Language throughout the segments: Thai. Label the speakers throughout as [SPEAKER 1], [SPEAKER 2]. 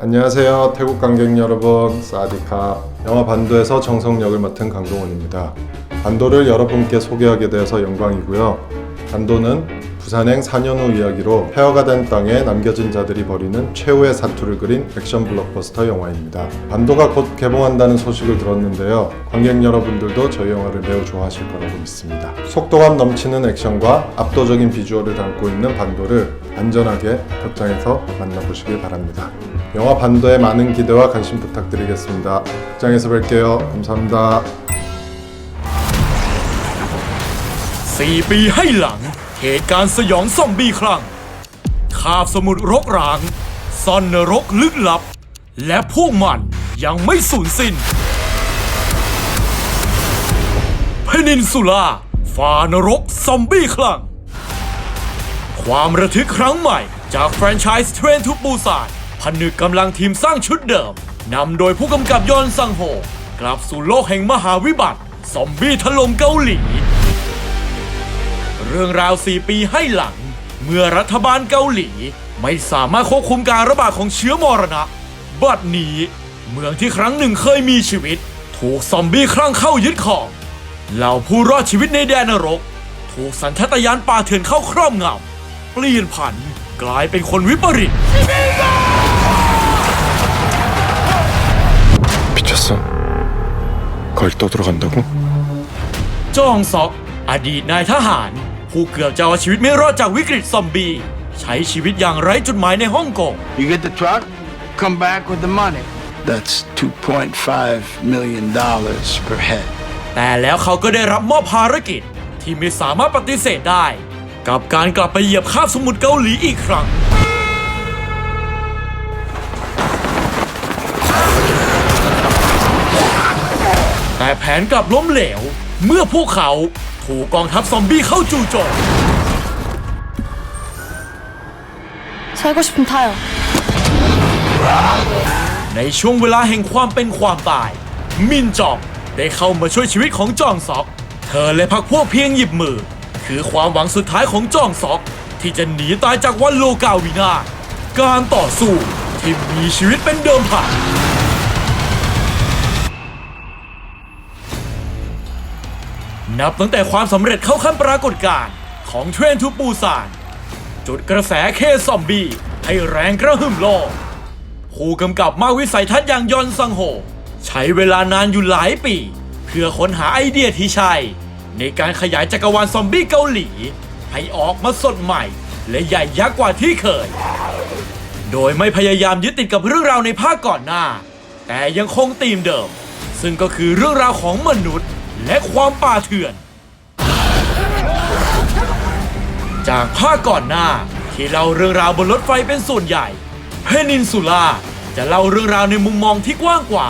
[SPEAKER 1] 안녕하세요. 태국 관객 여러분, 사디카. 영화 반도에서 정성 역을 맡은 강동원입니다. 반도를 여러분께 소개하게 되어서 영광이고요. 반도는 부산행 4년 후 이야기로 폐허가 된 땅에 남겨진 자들이 벌이는 최후의 사투를 그린 액션 블록버스터 영화입니다. 반도가 곧 개봉한다는 소식을 들었는데요. 관객 여러분들도 저희 영화를 매우 좋아하실 거라고 믿습니다. 속도감 넘치는 액션과 압도적인 비주얼을 담고 있는 반도를 안전하게 극장에서 만나보시길 바랍니다. 영화 반도에 많은 기대와 관심 부탁드리겠습니다. 극장에서 뵐게요. 감사합니다.
[SPEAKER 2] 4 ปีให้หลัง เหตุการณ์สยองซอมบี้ครั้งคาบสมุทรรกร้าง ซ่อนนรกลึกลับ และพวกมันยังไม่สูญสิ้น เพนินซูล่าฝ่านรกซอมบี้ครั้ง ความระทึกครั้งใหม่จากแฟรนไชส์เทรนทูปูซาน ผนึกกำลังทีมสร้างชุดเดิม นำโดยผู้กำกับยอนซังโฮ กลับสู่โลกแห่งมหาวิบัติ ซอมบี้ถล่มเกาหลี เรื่องราว 4 ปีให้หลัง เมื่อรัฐบาลเกาหลี ไม่สามารถควบคุมการระบาดของเชื้อมรณะ บัดนี้ เมืองที่ครั้งหนึ่งเคยมีชีวิต ถูกซอมบี้คลั่งเข้ายึดครองเหล่าผู้รอดชีวิตในแดนนรก ถูกสัญชาตญาณป่าเถื่อนเข้าครอบงำเปลี่ยนผันกลายเป็นคนวิปริต
[SPEAKER 3] 거길 떠들어간다고?
[SPEAKER 2] จองซอก อดีตนายทหาร ผู้เกือบจะเอาชีวิตไม่รอดจากวิกฤตซอมบี้ใช้ชีวิตอย่างไร้จุดหมายในฮ่องกง
[SPEAKER 4] You get the truck, come back with the money. That's $2.5 million per head.
[SPEAKER 2] แต่แล้วเขาก็ได้รับมอบภารกิจที่ไม่สามารถปฏิเสธได้ กับการกลับไปเหยียบคาบสมุทรเกาหลีอีกครั้ง แต่แผนกลับล้มเหลว เมื่อพวกเขาถูกกองทัพซอมบี้เข้าจู่โจม
[SPEAKER 5] 살고 싶으면 타요.
[SPEAKER 2] ในช่วงเวลาแห่งความเป็นความตาย มินจองได้เข้ามาช่วยชีวิตของจองซอก เธอและพักพวกเพียงหยิบมือ คือความหวังสุดท้ายของจองซอก ที่จะหนีตายจากวันโลกาวินาศการต่อสู้ที่มีชีวิตเป็นเดิมพัน นับตั้งแต่ความสำเร็จเข้าขั้นปรากฏการณ์ของเทรนทูปูซานจุดกระแสเคซอมบี้ให้แรงกระหึ่มโลกผู้กำกับมาวิสัยทัศน์อย่างยอนซังโฮ ใช้เวลานานอยู่หลายปี เพื่อค้นหาไอเดียที่ใช่ ในการขยายจักรวาลซอมบี้เกาหลี ให้ออกมาสดใหม่ และใหญ่ยักษ์กว่าที่เคย โดยไม่พยายามยึดติดกับเรื่องราวในภาคก่อนหน้า แต่ยังคงธีมเดิม ซึ่งก็คือเรื่องราวของมนุษย์ และความป่าเถื่อน จากภาคก่อนหน้า ที่เล่าเรื่องราวบนรถไฟเป็นส่วนใหญ่ เพนินซูล่าจะเล่าเรื่องราวในมุมมองที่กว้างกว่า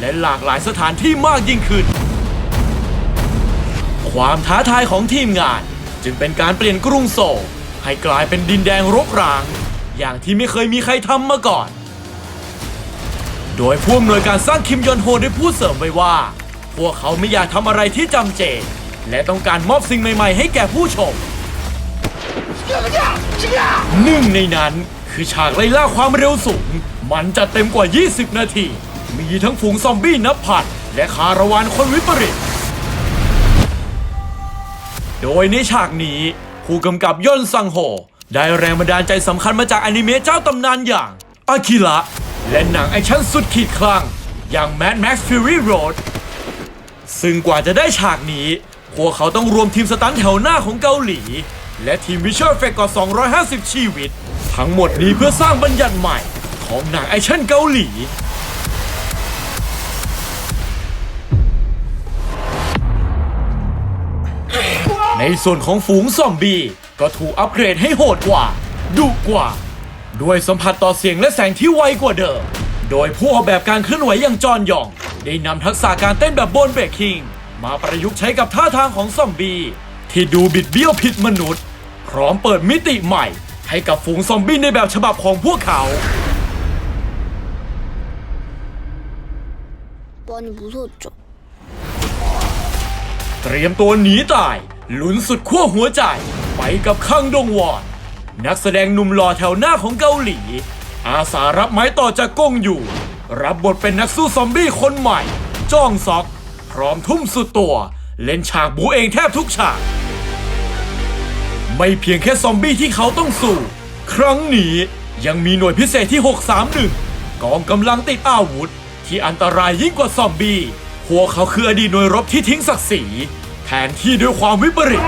[SPEAKER 2] และหลากหลายสถานที่มากยิ่งขึ้น ความท้าทายของทีมงาน จึงเป็นการเปลี่ยนกรุงโซลให้กลายเป็นดินแดงรกร้าง อย่างที่ไม่เคยมีใครทำมาก่อน โดยผู้อำนวยการสร้างคิมยอนโฮได้พูดเสริมไว้ว่า พวกเขาไม่อยากทำอะไรที่จำเจ และต้องการมอบสิ่งใหม่ๆ ให้แก่ผู้ชม หนึ่งในนั้นคือฉากไล่ล่าความเร็วสูง มันจะเต็มกว่า 20 นาที มีทั้งฝูงซอมบี้นับพันและคาราวานคนวิปริต โดยในฉากนี้ ผู้กำกับย่นซังโฮ ได้แรงบันดาลใจสำคัญมาจากอนิเมะเจ้าตำนานอย่างอากิระและหนังแอคชั่นสุดขีดคลั่งอย่าง Mad Max Fury Road ซึ่งกว่าจะได้ฉากนี้ พวกเขาต้องรวมทีมสตันท์แถวหน้าของเกาหลี และทีมวิชวลเฟกกว่า 250 ชีวิต ทั้งหมดนี้เพื่อสร้างบัญญัติใหม่ ของหนังแอคชั่นเกาหลี ในส่วนของฝูงซอมบี้ก็ถูกอัปเกรดให้โหดกว่าดุกว่า ด้วยสัมผัสต่อเสียงและแสงที่ไวกว่าเดิม โดยผู้ออกแบบการเคลื่อนไหวอย่างจอห์นยอง ได้นำทักษะการเต้นแบบโบนเบคกคิง มาประยุกต์ใช้กับท่าทางของซอมบี้ที่ดูบิดเบี้ยวผิดมนุษย์ พร้อมเปิดมิติใหม่ ให้กับฝูงซอมบี้ในแบบฉบับของพวกเขา
[SPEAKER 5] บอลบุรุษจ
[SPEAKER 2] เตรียมตัวหนีตาย หลุนสุดขั้วหัวใจ ไปกับข้างดงวอน นักแสดงหนุ่มหล่อแถวหน้าของเกาหลี อาสารับไม้ต่อจากกงอยู่ รับบทเป็นนักสู้ซอมบี้คนใหม่ จ้องซอก พร้อมทุ่มสุดตัว เล่นฉากบูเองแทบทุกฉาก ไม่เพียงแค่ซอมบี้ที่เขาต้องสู้ ครั้งนี้ยังมีหน่วยพิเศษที่ 631 กองกำลังติดอาวุธ ที่อันตรายยิ่งกว่าซอมบี้พวกเขาคืออดีตหน่วยรบที่ทิ้งศักดิ์ศรีแทนที่ด้วยความวิปริต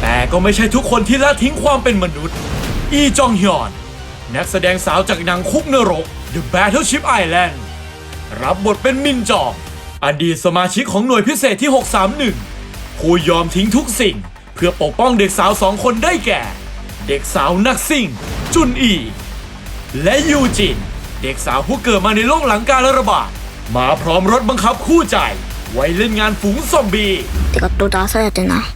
[SPEAKER 2] แต่ก็ไม่ใช่ทุกคนที่ละทิ้งความเป็นมนุษย์ อีจองฮยอน นักแสดงสาวจากหนังคุกนรก The Battleship Island รับบทเป็นมินจอง อดีตสมาชิกของหน่วยพิเศษที่ 631 ผู้ยอมทิ้งทุกสิ่ง เพื่อปกป้องเด็กสาวสองคนได้แก่ เด็กสาวนักสิ่ง จุนอี และยูจิน เด็กสาวผู้เกิดมาในโลกหลังการระบาด มาพร้อมรถบังคับคู่ใจ ไว้เล่นงานฝูงซอมบี้
[SPEAKER 5] ก็โดน手がどうだ朝やってนะ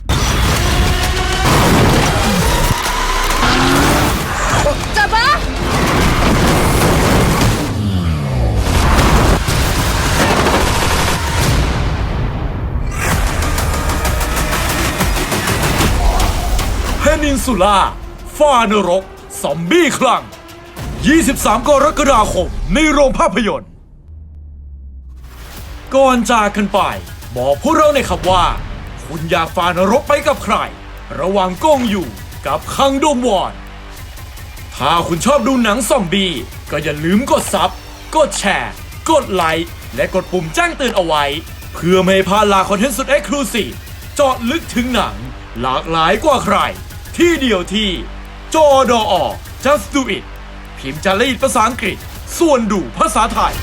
[SPEAKER 2] เพนินซูล่าฟานรก ซอมบี้คลั่ง 23 กรกฎาคม ในโรงภาพยนตร์ ก่อนจากกันไป บอกพวกเราในอยครับว่า คุณอยากฝ่านรกไปกับใคร ระหว่างก้องอยู่กับคังดมวอน ถ้าคุณชอบดูหนังซอมบี้ ก็อย่าลืมกดซับ กดแชร์ กดไลค์ และกดปุ่มแจ้งเตือนเอาไว้ เพื่อไม่พลาดลาคอนเทนต์สุดเอ็กซ์คลูซีฟเจาะลึกถึงหนัง หลากหลายกว่าใคร ที่เดียวที่จอดอ just do it พิมพ์จารีตภาษาอังกฤษ ส่วนดูภาษาไทย